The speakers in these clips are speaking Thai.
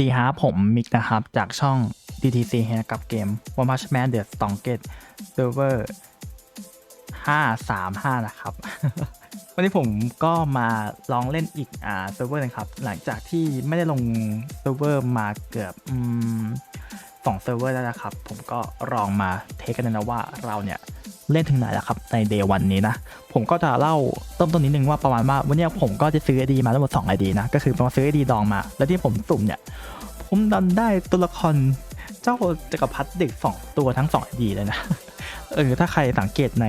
ดีฮะผมมิกนะครับ จากช่อง DTC เฮกับเกม One Punch Man The Strongest Server 535 นะครับ วันนี้ผมก็มาลองเล่นอีกอ่าเซิร์ฟเวอร์นึงครับ หลังจากที่ไม่ได้ลงเซิร์ฟเวอร์มาเกือบอืมสองเซิร์ฟเวอร์แล้วนะครับ ผมก็ลองมาเทสกันนะว่าเราเนี่ย เล่นถึงไหนแล้วครับในเดย์วันนี้นะ ผมก็จะเล่าเริ่มต้นนิดนึงว่าประมาณว่าวันเนี้ยผมก็จะซื้อไอดีมาทั้งหมด2ไอดีนะ ก็คือผมซื้อไอดีดองมา แล้วที่ผมสุ่มเนี่ย ผมดันได้ตัวละครเจ้าจักรพรรดิเด็ก 2 ตัวทั้ง2ไอดีเลยนะเออถ้าใครสังเกตใน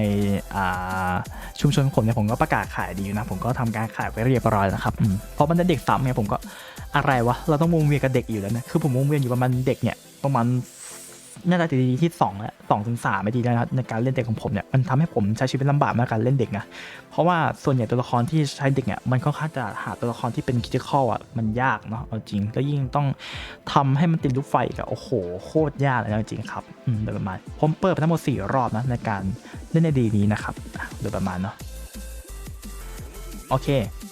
อ่าชุมชนผมเนี่ยผมก็ประกาศขายดีอยู่นะ ผมก็ทำการขายไปเรียบร้อยแล้วนะครับเพราะมันเด็กซ้ำเนี่ยผมก็อะไรวะเราต้องวงเวียนกับเด็กอยู่แล้วนะคือผมวงเวียนอยู่ประมาณเด็กเนี่ยประมาณ น่าจะดีที่สองแล้วสองถึงสามไม่ดีแล้วนะในการเล่นเด็กของผมเนี่ยมันทำให้ผมใช้ชีวิตลำบากมากการเล่นเด็กนะเพราะว่าส่วนใหญ่ตัวละครที่ใช้เด็กเนี่ยมันค่อนข้างจะหาตัวละครที่เป็นคิดข้ออะมันยากเนาะเอาจริงแล้วยิ่งต้องทำให้มันติดลูกไฟอีกับโอ้โหโคตรยากเลยนะจริงครับอืมโดยประมาณผมเปิดไปทั้งหมดสี่รอบนะในการเล่นในดีนี้นะครับอะโดยประมาณเนาะโอเค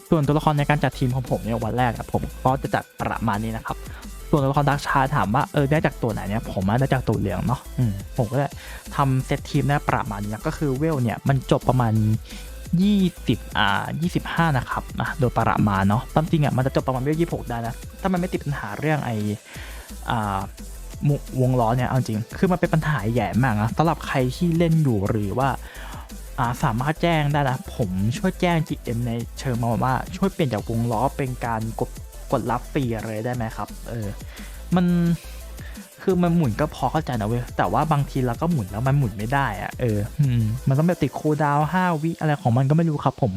ส่วนตัวละครในการจัดทีมของผมเนี่ยวันแรกอะผมก็จะจัดประมาณนี้นะครับ ตัวละครดักชาถามว่าเออได้จากตัวไหนเนี่ยผมว่าได้จากตัวเหลืองเนาะอืมผมก็ได้ทำเซตทีมได้ประมาณนี้นะก็คือเวลเนี่ยมันจบประมาณ20อ่า25 นะครับอะโดยประมาณเนาะตามจริงอะมันจะจบประมาณเวล26 ได้นะ ถ้ามันไม่ติดปัญหาเรื่องไออ่ามุวงล้อเนี่ยเอาจริง คือมันเป็นปัญหาใหญ่มากนะสำหรับใครที่เล่นอยู่หรือว่าอ่าสามารถแจ้งได้นะ ผมช่วยแจ้ง GM ในเชิงมาว่าช่วยเปลี่ยนจากวงล้อเป็นการกด กดรับฟรีอะไรได้ไหมครับ เออ มันคือมันหมุนก็พอเข้าใจนะเว้ย แต่ว่าบางทีเราก็หมุนแล้วมันหมุนไม่ได้อะเออ มันต้องแบบติดคูดาวห้าวิอะไรของมันก็ไม่รู้ครับ ผม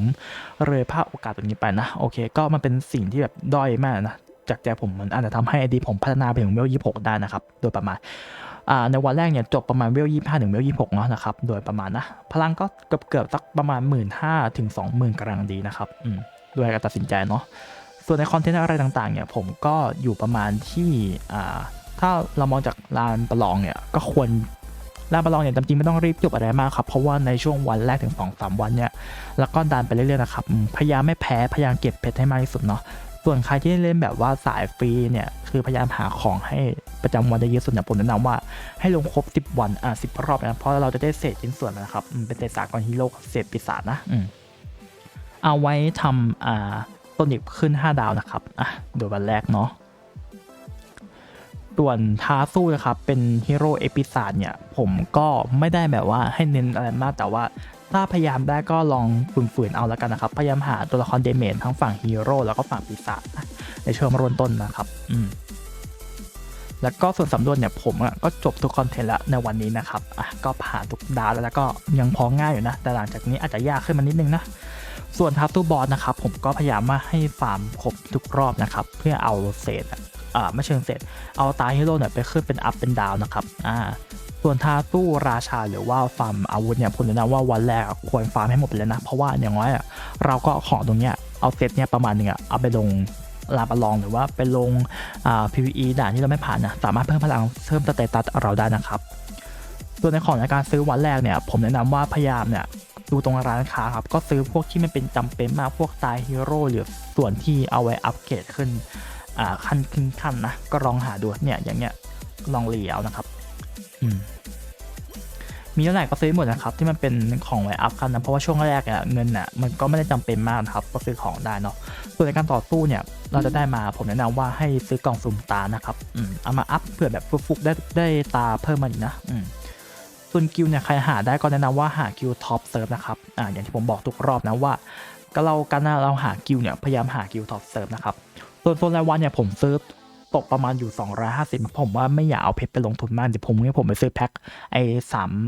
เลยพลาดโอกาสตรงนี้ไปนะ โอเค ก็มันเป็นสิ่งที่แบบด้อยมากนะ จากใจผมมันอาจจะทำให้ไอดีผมพัฒนาไปถึงเวลยี่หกได้นะครับ โดยประมาณในวันแรกเนี่ยจบประมาณเวลยี่ห้าถึงเวลยี่หกเนาะนะครับ โดยประมาณนะ พลังก็เกือบเกือบๆสักประมาณหมื่นห้าถึงสองหมื่นกำลังดีนะครับ อืมด้วยการตัดสินใจเนาะ ส่วนในคอนเทนต์อะไรต่างๆเนี่ยผมก็อยู่ประมาณที่ถ้าเรามองจากลานประลองเนี่ยก็ควรลานประลองเนี่ยจริงๆไม่ต้องรีบจบอะไรมากครับ เพราะว่าในช่วงวันแรกถึง2อสวันเนี่ยแล้วก็ดันไปเรื่อยๆนะครับพยายามไม่แพ้พยายามเก็บเพชรให้มากที่สุดเนาะส่วนใครที่เล่นแบบว่าสายฟรีเนี่ยคือพยายามหาของให้ประจำวันได้เยอะสุดเนี่ยผมแนะนำว่าให้ลงครบ 10 วันอ่าสิบรอบนะเพราะเราจะได้เศษชิ้นส่วนนะครับเป็นเศษสากลฮีโร่เศษปีศาจนะอืมเอาไว้ทำอ่า ต้นอีกขึ้น 5 ดาวนะครับอะโดยวันแรกเนาะส่วนท้าสู้นะครับ เป็นฮีโร่เอพิซาดเนี่ย ผมก็ไม่ได้แบบว่าให้เน้นอะไรมากแต่ว่าถ้าพยายามได้ก็ลองฝืนๆเอาแล้วกันนะครับ พยายามหาตัวละครเดเมจทั้งฝั่งฮีโร่แล้วก็ฝั่งปีศาจในช่วงเริ่มต้นนะครับ อืมแล้วก็ส่วนสำรวจเนี่ยผมก็จบทุกคอนเทนต์แล้วในวันนี้นะครับอะก็ผ่านทุกดาวแล้วแล้วก็ยังพอง่ายอยู่นะ แต่หลังจากนี้อาจจะยากขึ้นมานิดนึงนะ ส่วนทับตู้บอสนะครับผมก็พยายามมาให้ฟาร์มครบทุกรอบนะครับ เพื่อเอาเศษอะอ่าไม่เชิงเศษเอาตาฮีโร่เนี่ยไปขึ้นเป็นอัพเป็นดาวนะครับอ่าส่วนทาตู้ราชาหรือว่าฟาร์มอาวุธเนี่ยผมแนะนำว่าวันแรกควรฟาร์มให้หมดไปเลยนะ เพราะว่าอย่างน้อยอะเราก็ของตรงเนี้ยเอาเซตเนี่ยประมาณหนึงอะเอาไปลงลาประลองหรือว่าไปลงอ่า PVE ด่านที่เราไม่ผ่านนะสามารถเพิ่มพลังเพิ่มสเตตัสเราได้นะครับ ส่วนในของในการซื้อวันแรกเนี่ยผมแนะนำว่าพยายามเนี่ย ดูตรงร้านค้าครับ ก็ซื้อพวกที่มันเป็นจำเป็นมากพวกตายฮีโร่หรือส่วนที่เอาไว้อัปเกรดขึ้นขั้นขึ้นขั้นนะ ก็ลองหาดูเนี่ยอย่างเงี้ยลองเลียวนะครับอืมมีเท่าไหร่ก็ซื้อหมดนะครับ ที่มันเป็นของไว้อัพกันนะเพราะว่าช่วงแรกอะเงินอะมันก็ไม่ได้จำเป็นมากนะครับ ก็ซื้อของได้เนาะส่วนในการต่อสู้เนี่ยเราจะได้มาผมแนะนำว่าให้ซื้อกล่องสุ่มตานะครับอืมเอามาอัพเผื่อแบบฟุกๆได้ได้ตาเพิ่มมาอีกนะอืม ส่วนกิลเนี่ยใครหาได้ก็แนะนำว่าหากิลท็อปเซิร์ฟนะครับอ่าอย่างที่ผมบอกทุกรอบนะว่าก็เรากันนะเราหากิลเนี่ยพยายามหากิลท็อปเซิร์ฟนะครับส่วนโซนรายวันเนี่ยผมเซื้อตกประมาณอยู่ 250 ผมว่าไม่อยากเอาเพชรไปลงทุนมากเดี๋ยวผมเนี่ยผมไปซื้อแพ็คไอ้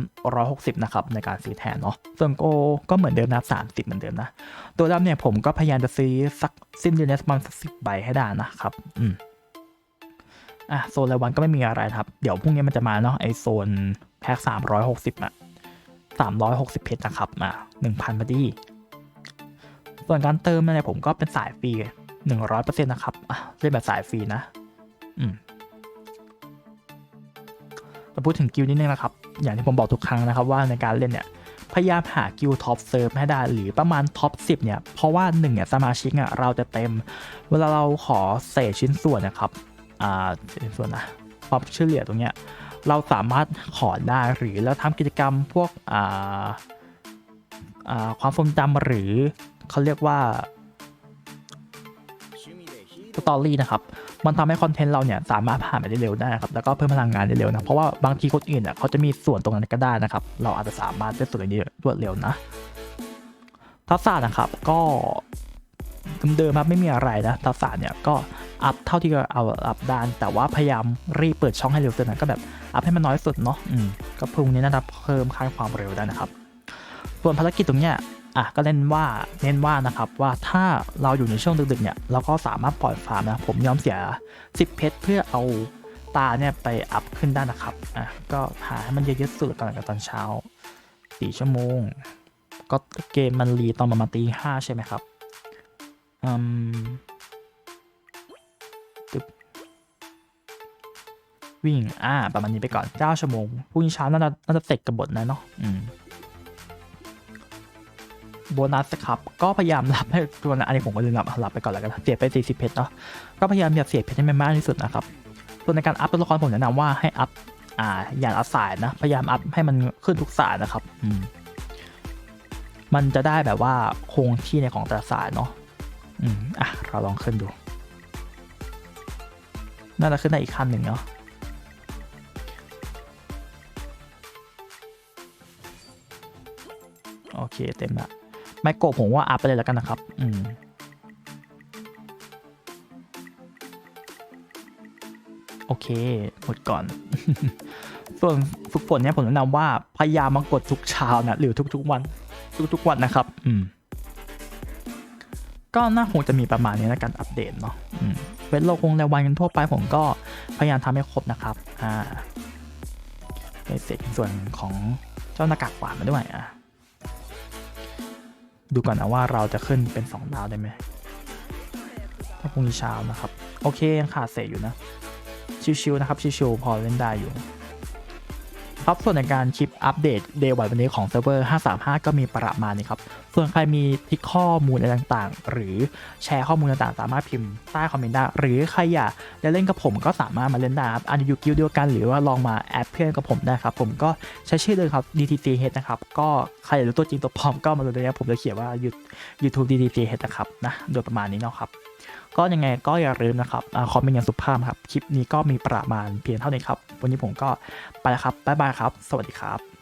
360 นะครับ ในการซื้อแทนเนาะส่วนโกก็เหมือนเดิมนะ30 เหมือนเดิมนะ ตัวดำเนี่ยผมก็พยายามจะซื้อสักสิ้นเดือนนี้ประมาณสักสิบใบให้ได้นะครับ อืมอะโซนรายวันก็ไม่มีอะไรครับ เดี๋ยวพรุ่งนี้มันจะมาเนาะไอโซน แพ็คสามร้อยหกสิบอะสามร้อยหกสิบเพชรนะครับมาหนึ่งพันพอดี ส่วนการเติมเนี่ยผมก็เป็นสายฟรีหนึ่งร้อยเปอร์เซ็นต์นะครับอะเล่นแบบสายฟรีนะ อืมมาพูดถึงกิลนิดนึงนะครับ อย่างที่ผมบอกทุกครั้งนะครับว่าในการเล่นเนี่ย พยายามหากิลท็อปเซิร์ฟให้ได้หรือประมาณท็อป10 เนี่ย เพราะว่าหนึ่งเนี่ยสมาชิกอะเราจะเต็ม เวลาเราขอเศษชิ้นส่วนนะครับ อ่าชิ้นส่วนนะความช่วยเหลือตรงเนี้ย เราสามารถขอได้หรือเราทำกิจกรรมพวกความทรงจำหรือเขาเรียกว่าสตอรี่นะครับมันทำให้คอนเทนต์เราเนี่ยสามารถผ่านไปได้เร็วได้ครับแล้วก็เพิ่มพลังงานได้เร็วนะเพราะว่าบางทีคนอื่นอะเขาจะมีส่วนตรงนั้นก็ได้นะครับ เราอาจจะสามารถได้ส่วนนี้รวดเร็วนะทักษะนะครับก็เดิมๆครับไม่มีอะไรนะทักษะเนี่ยก็ อัพเท่าที่เอาอัพได้แต่ว่าพยายามรีบเปิดช่องให้เร็วสุดนะก็แบบอัพให้มันน้อยสุดเนาะอืมก็พรุ่งนี้นะครับเพิ่มค่าความเร็วได้นะครับ ส่วนภารกิจตรงเนี้ยอะก็เน้นว่าเน้นว่านะครับว่าถ้าเราอยู่ในช่วงดึกๆเนี่ยเราก็สามารถปล่อยฟาร์มนะผมยอมเสีย 10 เพชรเพื่อเอาตาเนี่ยไปอัพขึ้นได้นะครับอะก็หาให้มันเยอะๆสุดตอนกับตอนเช้า 4 ชั่วโมง ก็เกมมันรีตอนประมาณตีห้าใช่ไหมครับอืม วิ่งอ่าประมาณนี้ไปก่อน9ชั่วโมงพรุ่งนี้เช้าน่าจะน่าจะเสร็จกับบทนะเนาะอืมโบนัสครับ ก็พยายามรับให้ตัวนะอันนี้ผมก็ลืมรับรับไปก่อนแล้วกันเสียไป 40 เพชรเนาะก็พยายามอย่าเสียเพชรให้มันมากที่สุดนะครับส่วนในการอัพตัวละครผมแนะนำว่าให้อัพอ่าอย่างละสายนะ พยายามอัพให้มันขึ้นทุกสายนะครับอืมมันจะได้แบบว่าคงที่ในของแต่ละสายเนาะอืมอะเราลองขึ้นดู น่าจะขึ้นได้อีกขั้นหนึ่งเนาะ เคเต็มละไมโกผมว่าอัพไปเลยแล้วกันนะครับ อืมโอเคหมดก่อน ส่วนฝึกฝนเนี่ยผมแนะนำว่าพยายามมากดทุกเช้านะหรือทุกๆวัน ทุกๆวันนะครับ อืมก็น่าคงจะมีประมาณนี้ในการอัปเดตเนาะเวทโลกคงรายวันกันทั่วไปผมก็พยายามทำให้ครบนะครับ อ่าในเสร็จส่วนของเจ้าหน้ากากหวานมาด้วยอะ ดูก่อนนะว่าเราจะขึ้นเป็น 2 ดาวได้ไหมถ้าพรุ่งนี้เช้านะครับ โอเคยังขาดเศษอยู่นะ ชิวๆนะครับ ชิวๆพอเล่นได้อยู่ ครับส่วนในการคลิปอัปเดตเดย์วันนี้ของเซิร์ฟเวอร์ 535 ก็มีประมาณนี้ครับ ส่วนใครมีทิกข้อมูลอะไรต่างๆ หรือแชร์ข้อมูลต่างๆ สามารถพิมพ์ใต้คอมเมนต์ได้ หรือใครอยากจะเล่นกับผมก็สามารถมาเล่นได้ครับอันอยู่กิลด์เดียวกันหรือว่าลองมาแอดเพื่อนกับผมได้ครับ ผมก็ใช้ชื่อเลยครับ DTCH นะครับ ก็ใครอยากรู้ตัวจริงตัวปลอมก็มาดูเลยนะผมจะเขียนว่า YouTube DTCH นะครับนะโดยประมาณนี้เนาะครับ ก็ยังไงก็อย่าลืมนะครับอคอมเมนต์อย่างสุภาพครับ คลิปนี้ก็มีประมาณเพียงเท่านี้ครับ วันนี้ผมก็ไปแล้วครับ บ๊ายบายครับ สวัสดีครับ